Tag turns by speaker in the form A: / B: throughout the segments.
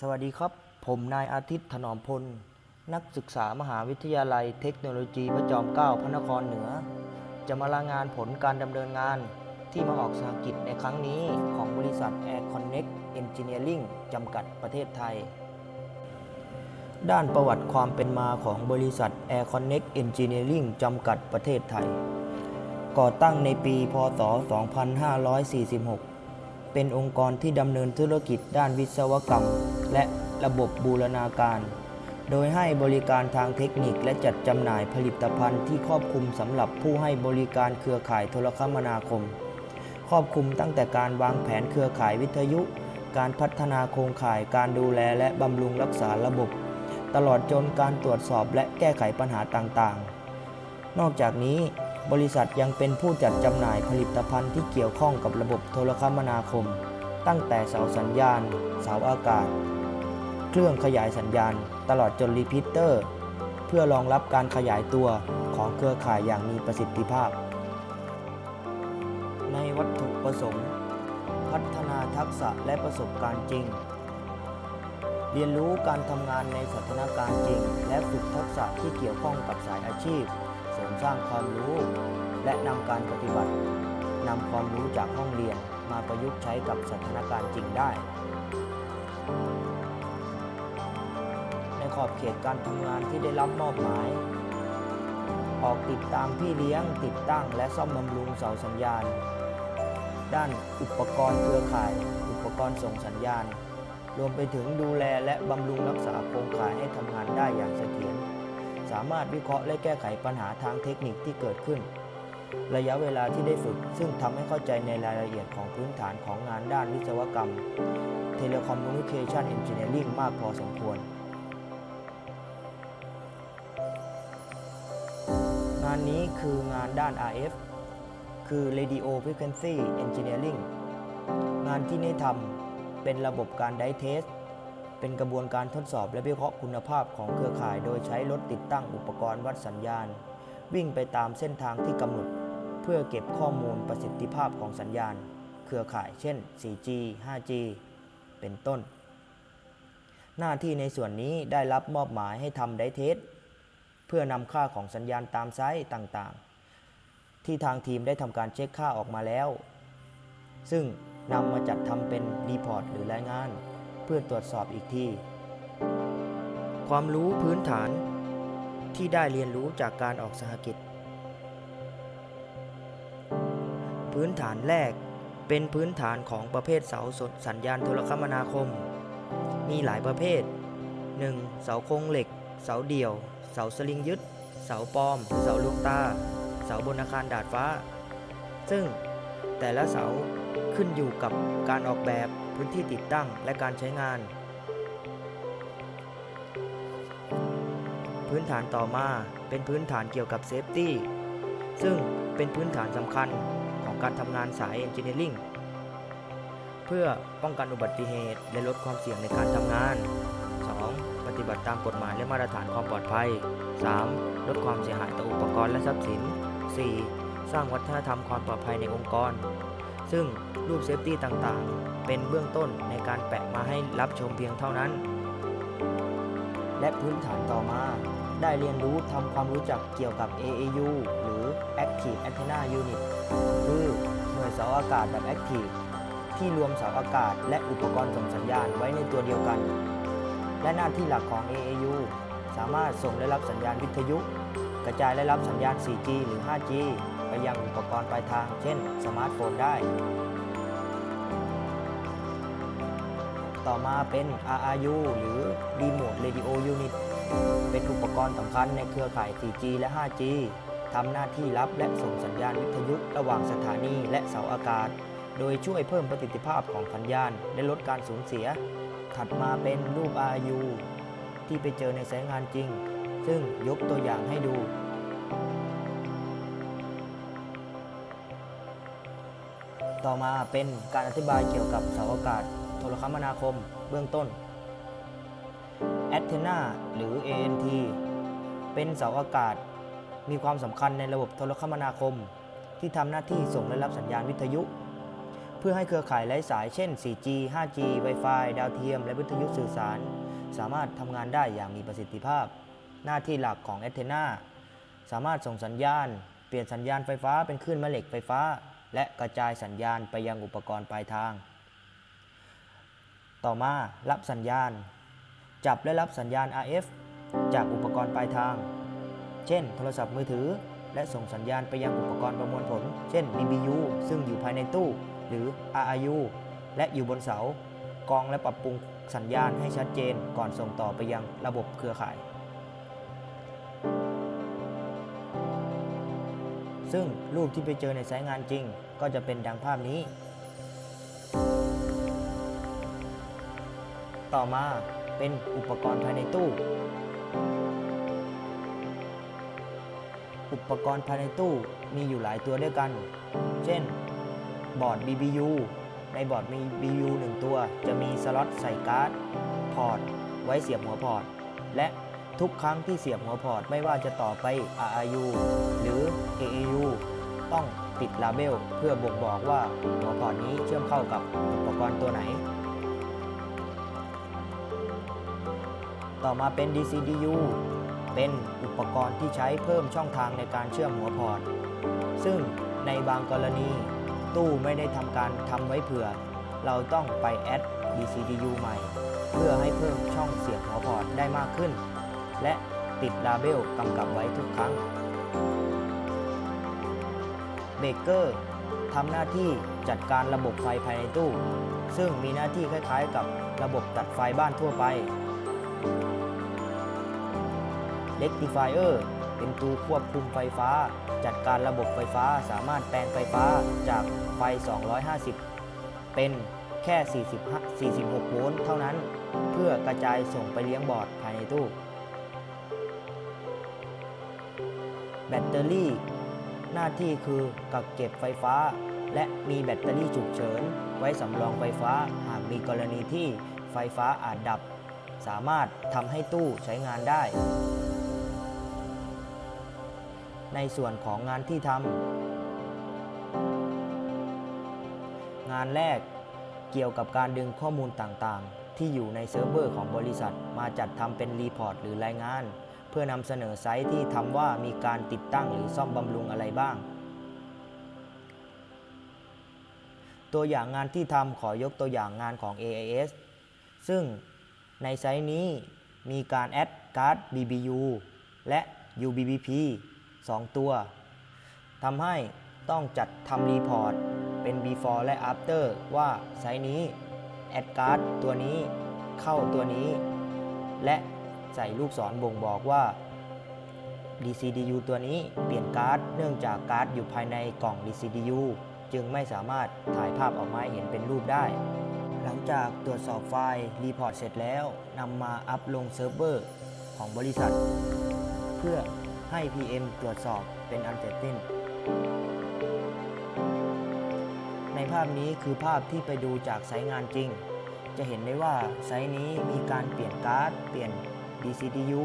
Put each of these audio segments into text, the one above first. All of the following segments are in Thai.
A: สวัสดีครับ ผมนายอาทิตย์ถนอมพล นักศึกษามหาวิทยาลัยเทคโนโลยีพระจอมเกล้าพระนครเหนือ จะมารายงานผลการดำเนินงานที่มาออกสหกิจในครั้งนี้ของบริษัท Air Connect Engineering จำกัดประเทศไทย ด้านประวัติความเป็นมาของบริษัท Air Connect Engineering จำกัดประเทศไทย ก่อตั้งในปี พศ 2546 เป็นองค์กรที่ดำเนินธุรกิจด้านวิศวกรรม และระบบบูรณาการ โดยให้บริการทางเทคนิคและจัดจำหน่ายผลิตภัณฑ์ที่ครอบคลุมสำหรับผู้ให้บริการเครือข่ายโทรคมนาคม ครอบคลุมตั้งแต่การวางแผนเครือข่ายวิทยุ การพัฒนาโครงข่าย การดูแลและบำรุงรักษาระบบ ตลอดจนการตรวจสอบและแก้ไขปัญหาต่างๆ นอกจากนี้ บริษัทยังเป็นผู้จัดจำหน่ายผลิตภัณฑ์ที่เกี่ยวข้องกับระบบโทรคมนาคม ตั้งแต่เสาสัญญาณ เสาอากาศ เครื่องขยายสัญญาณ ตลอดจนรีพิเตอร์ เพื่อรองรับการขยายตัวของเครือข่ายอย่างมีประสิทธิภาพ ในวัตถุประสงค์ พัฒนาทักษะและประสบการณ์จริง เรียนรู้การทำงานในสถานการณ์จริง และฝึกทักษะที่เกี่ยวข้องกับสายอาชีพ สร้างความรู้ และนำการปฏิบัตินำความรู้จากห้องเรียนมาประยุกต์ใช้กับสถานการณ์จริงได้ ในขอบเขตการทำงานที่ได้รับมอบหมาย ออกติดตามพี่เลี้ยงติดตั้งและซ่อมบำรุงเสาสัญญาณ ด้านอุปกรณ์เครือข่าย อุปกรณ์ส่งสัญญาณ รวมไปถึงดูแลและบำรุงรักษาโครงข่ายให้ทำงานได้อย่างเสถียร สามารถวิเคราะห์และแก้ไขปัญหาทางเทคนิคที่เกิดขึ้น ระยะเวลาที่ได้ฝึก ซึ่งทำให้เข้าใจในรายละเอียดของพื้นฐานของงานด้านวิศวกรรม Telecommunication Engineering มากพอสมควร งานนี้คืองานด้าน RF คือ Radio Frequency Engineering งานที่ได้ทำเป็นระบบการไดเทส เป็นกระบวนการทดสอบและวิเคราะห์คุณภาพของเครือข่ายโดยใช้รถติดตั้งอุปกรณ์วัดสัญญาณ วิ่งไปตามเส้นทางที่กำหนด เพื่อเก็บข้อมูลประสิทธิภาพของสัญญาณ เครือข่ายเช่น 4G 5G เป็นต้น หน้าที่ในส่วนนี้ได้รับมอบหมายให้ทำไดเทสเพื่อนำค่าของสัญญาณตามไซต์ต่างๆ ที่ทางทีมได้ทำการเช็คค่าออกมาแล้ว ซึ่งนำมาจัดทำเป็นรีพอร์ตหรือรายงาน เพื่อตรวจสอบอีกที ความรู้พื้นฐานที่ได้เรียนรู้จากการออกสหกิจ พื้นฐานแรกเป็นพื้นฐานของประเภทเสาสดสัญญาณโทรคมนาคม มีหลายประเภท 1. เสาโครงเหล็ก เสาเดี่ยว เสาสลิงยึด เสาปลอม เสาลูกตา เสาบนอาคารดาดฟ้า ซึ่งแต่ละเสาขึ้นอยู่กับการออกแบบ พื้นที่ติดตั้งและการใช้งาน พื้นฐานต่อมาเป็นพื้นฐานเกี่ยวกับเซฟตี้ซึ่งเป็นพื้นฐานสำคัญของการทำงานสายเอนจิเนียริงเพื่อป้องกันอุบัติเหตุและลดความเสี่ยงในการทำงาน 2. ปฏิบัติตามกฎหมายและมาตรฐานความปลอดภัย 3. ลดความเสียหายต่ออุปกรณ์และทรัพย์สิน 4. สร้างวัฒนธรรมความปลอดภัยในองค์กร ซึ่งรูปเซฟตี้ต่างๆ เป็นเบื้องต้นในการแปะมาให้รับชมเพียงเท่านั้น และพื้นฐานต่อมา ได้เรียนรู้ทำความรู้จักเกี่ยวกับ AAU หรือ Active Antenna Unit คือหน่วยเสาอากาศแบบ Active ที่รวมเสาอากาศและอุปกรณ์ส่งสัญญาณไว้ในตัวเดียวกัน และหน้าที่หลักของ AAU สามารถส่งและรับสัญญาณวิทยุ กระจายและรับสัญญาณ 4G หรือ 5G ยังอุปกรณ์ปลายทาง เช่น สมาร์ทโฟนได้ ต่อมาเป็น RRU หรือ Remote Radio Unit เป็นอุปกรณ์สำคัญในเครือข่าย 4G และ 5G ทำหน้าที่รับและส่งสัญญาณวิทยุระหว่างสถานีและเสาอากาศ โดยช่วยเพิ่มประสิทธิภาพของสัญญาณ และลดการสูญเสีย ถัดมาเป็นรูป RU ที่ไปเจอในสายงานจริง ซึ่งยกตัวอย่างให้ดู ต่อมาเป็นการอธิบายเกี่ยวกับเสาอากาศโทรคมนาคมเบื้องต้น Antenna หรือ ANT เป็นเสาอากาศ มีความสำคัญในระบบโทรคมนาคม ที่ทำหน้าที่ส่งและรับสัญญาณวิทยุผู้พื่อให้เครือข่ายไร้สายเช่น 4G 5G Wi-Fi ดาวเทียม และวิทยุสื่อสาร สามารถทำงานได้อย่างมีประสิทธิภาพ หน้าที่หลักของแอนเทนาสามารถส่งสัญญาณ เปลี่ยนสัญญาณไฟฟ้าเป็นคลื่นแม่เหล็กไฟฟ้า และกระจายสัญญาณไปยังอุปกรณ์ปลายทาง ต่อมารับสัญญาณ จับและรับสัญญาณ RF จากอุปกรณ์ปลายทาง เช่น โทรศัพท์มือถือ และส่งสัญญาณไปยังอุปกรณ์ประมวลผล เช่น DBU ซึ่งอยู่ภายในตู้ หรือ RRU และอยู่บนเสากองและปรับปรุงสัญญาณให้ชัดเจนก่อนส่งต่อไปยังระบบเครือข่าย ซึ่งรูปที่ไปเจอในสายงานจริง ก็จะเป็นดังภาพนี้ ต่อมาเป็นอุปกรณ์ภายในตู้ อุปกรณ์ภายในตู้มีอยู่หลายตัวด้วยกัน เช่น บอร์ด BBU ในบอร์ดมี BBU 1 ตัว จะมีสล็อตใส่การ์ด พอร์ต ไว้เสียบหัวพอร์ต และ ทุกครั้งที่เสียบหัวพอร์ตไม่ว่าจะต่อไป RRU หรือ AAU ต้องติดลาเบลเพื่อบ่งบอกว่าหัวพอร์ตนี้เชื่อมเข้ากับอุปกรณ์ตัวไหน ต่อมาเป็น DCDU เป็นอุปกรณ์ที่ใช้เพิ่มช่องทางในการเชื่อมหัวพอร์ต ซึ่งในบางกรณี ตู้ไม่ได้ทำการทำไว้เผื่อ เราต้องไปแอด DCDU ใหม่ เพื่อให้เพิ่มช่องเสียบหัวพอร์ตได้มากขึ้น และติดลาเบลกำกับไว้ทุกครั้ง เบเกอร์ทำหน้าที่จัดการระบบไฟภายในตู้ ซึ่งมีหน้าที่คล้ายๆ กับระบบตัดไฟบ้านทั่วไป Rectifier เป็นตัวควบคุมไฟฟ้า จัดการระบบไฟฟ้าสามารถแปลงไฟฟ้าจากไฟ 250 เป็นแค่ 40 46 โวลต์เท่านั้น เพื่อกระจายส่งไปเลี้ยงบอร์ดภายในตู้ แบตเตอรี่ หน้าที่คือกักเก็บไฟฟ้า และมีแบตเตอรี่ฉุกเฉิน ไว้สำรองไฟฟ้าหากมีกรณีที่ไฟฟ้าอาจดับ สามารถทำให้ตู้ใช้งานได้ ในส่วนของงานที่ทำงานแรกเกี่ยวกับการดึงข้อมูลต่างๆ ที่อยู่ในเซิร์ฟเวอร์ของบริษัทมาจัดทำเป็นรีพอร์ตหรือรายงาน พื่อนำเสนอไซต์ที่ทำว่ามีการติดตั้งหรือซ่อมบำรุงอะไรบ้าง ตัวอย่างงานที่ทำขอยกตัวอย่างงานของ AIS ซึ่งในไซต์นี้มีการแอดการ์ด BBU และ UBBP 2 ตัวทำให้ต้องจัดทำรีพอร์ตเป็น before และ after ว่าไซต์นี้แอดการ์ดตัวนี้เข้าตัวนี้ และ ใส่ลูกศรบ่งบอกว่า DCDU ตัวนี้เปลี่ยนการ์ดเนื่องจากการ์ดอยู่ภายในกล่อง DCDU จึงไม่สามารถถ่ายภาพออกมาเห็นเป็นรูปได้ หลังจากตรวจสอบไฟล์รีพอร์ตเสร็จแล้วนำมาอัพลงเซิร์ฟเวอร์ของบริษัท เพื่อให้ PM ตรวจสอบเป็นอันเสร็จสิ้น ในภาพนี้คือภาพที่ไปดูจากไซต์งานจริง จะเห็นได้ว่าไซต์นี้มีการเปลี่ยนการ์ด เปลี่ยน DCDU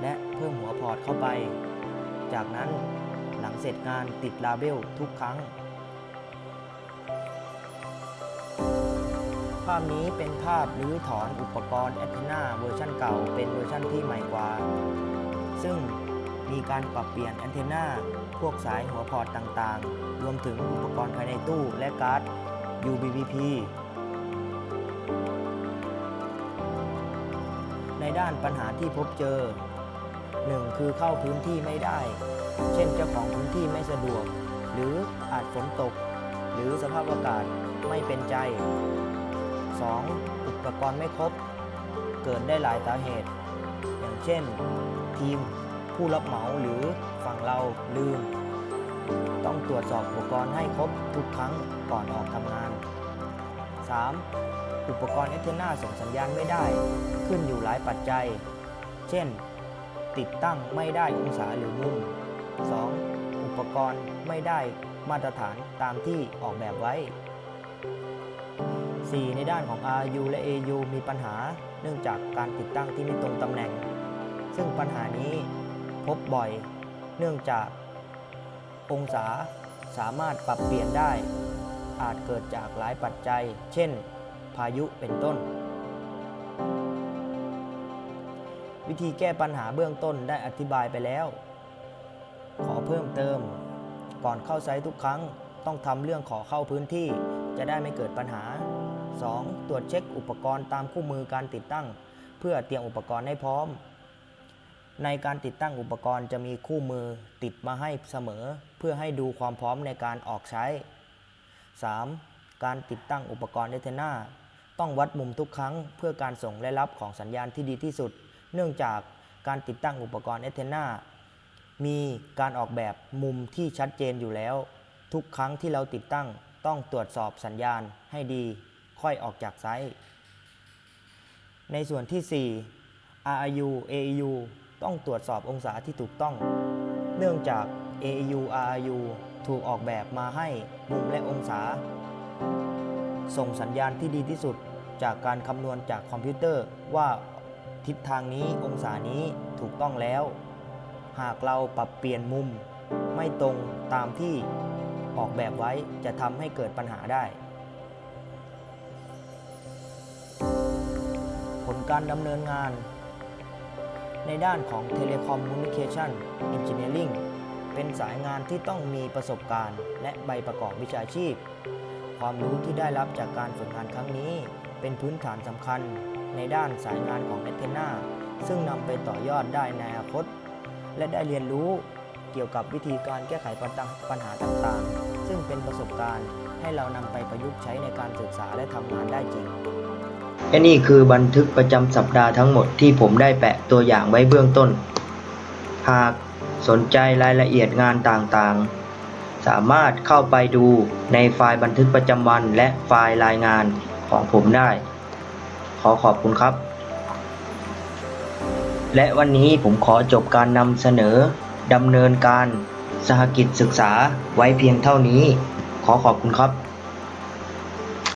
A: และเพิ่มหัวพอร์ตเข้าไป จากนั้นหลังเสร็จงานติดลาเบลทุกครั้ง ภาพนี้เป็นภาพรื้อถอนอุปกรณ์แอ t เทนาเวอร์ชันเก่าเป็นเวอร์ชันที่ใหม่กว่า ซึ่งมีการปรับเปลี่ยนแอนเทนาพวกสายหัวพอร์ตต่างๆ รวมถึงอุปกรณ์ภายในตู้และการ์ด UBBP ด้านปัญหาที่พบเจอ 1. คือเข้าพื้นที่ไม่ได้ เช่นเจ้าของพื้นที่ไม่สะดวก หรืออาจฝนตก หรือสภาพอากาศไม่เป็นใจ 2. อุปกรณ์ไม่ครบ เกิดได้หลายสาเหตุ อย่างเช่น ทีม ผู้รับเหมาหรือฝั่งเราลืม ต้องตรวจสอบอุปกรณ์ให้ครบทุกครั้งก่อนออกทำงาน 3. อุปกรณ์เอเทนาส่งสัญญาณไม่ได้ ขึ้นอยู่หลายปัจจัย เช่น ติดตั้งไม่ได้องศาหรือมุม 2. อุปกรณ์ไม่ได้มาตรฐานตามที่ออกแบบไว้ 4. ในด้านของ RU และ AU มีปัญหาเนื่องจากการติดตั้งที่ไม่ตรงตำแหน่ง ซึ่งปัญหานี้พบบ่อย เนื่องจากองศาสามารถปรับเปลี่ยนได้ อาจเกิดจากหลายปัจจัย เช่น พายุเป็นต้น วิธีแก้ปัญหาเบื้องต้นได้อธิบายไปแล้ว ขอเพิ่มเติม ก่อนเข้าไซต์ทุกครั้งต้องทำเรื่องขอเข้าพื้นที่ จะได้ไม่เกิดปัญหา 2. ตรวจเช็คอุปกรณ์ตามคู่มือการติดตั้ง เพื่อเตรียมอุปกรณ์ให้พร้อม ในการติดตั้งอุปกรณ์จะมีคู่มือติดมาให้เสมอ เพื่อให้ดูความพร้อมในการออกใช้ 3. การติดตั้งอุปกรณ์เอเทนา ต้องวัดมุมทุกครั้งเพื่อการส่งและรับของสัญญาณที่ดีที่สุด เนื่องจากการติดตั้งอุปกรณ์เอเทนามีการออกแบบมุมที่ชัดเจนอยู่แล้ว ทุกครั้งที่เราติดตั้งต้องตรวจสอบสัญญาณให้ดี ค่อยออกจากไซต์ ในส่วนที่ 4 RIU AEU ต้องตรวจสอบองศาที่ถูกต้อง เนื่องจาก AEU RIU ถูกออกแบบมาให้มุมและองศา ส่งสัญญาณที่ดีที่สุด จากการคำนวณจากคอมพิวเตอร์ว่าทิศทางนี้องศานี้ถูกต้องแล้ว หากเราปรับเปลี่ยนมุมไม่ตรงตามที่ออกแบบไว้จะทำให้เกิดปัญหาได้ ผลการดำเนินงาน ในด้านของ Telecommunication Engineering เป็นสายงานที่ต้องมีประสบการณ์ และใบประกอบวิชาชีพ ความรู้ที่ได้รับจากการฝึกงานครั้งนี้ เป็นพื้นฐานสำคัญในด้านสายงานของ a n t e n n a ซึ่งนำไปต่อยอดได้ในอนาคต และได้เรียนรู้เกี่ยวกับวิธีการแก้ไขปัญหาต่างๆ ซึ่งเป็นประสบการณ์ให้เรานำไปประยุกต์ใช้ในการศึกษาและทำงานได้จริง และนี่คือบันทึกประจำสัปดาห์ทั้งหมดที่ผมได้แปะตัวอย่างไว้เบื้องต้น หากสนใจรายละเอียดงานต่างๆ สามารถเข้าไปดูในไฟล์บันทึกประจำวันและไฟล์รายงาน ของผมได้ ขอขอบคุณครับ และวันนี้ผมขอจบการนำเสนอดำเนินการสหกิจศึกษาไว้เพียงเท่านี้ ขอขอบคุณครับ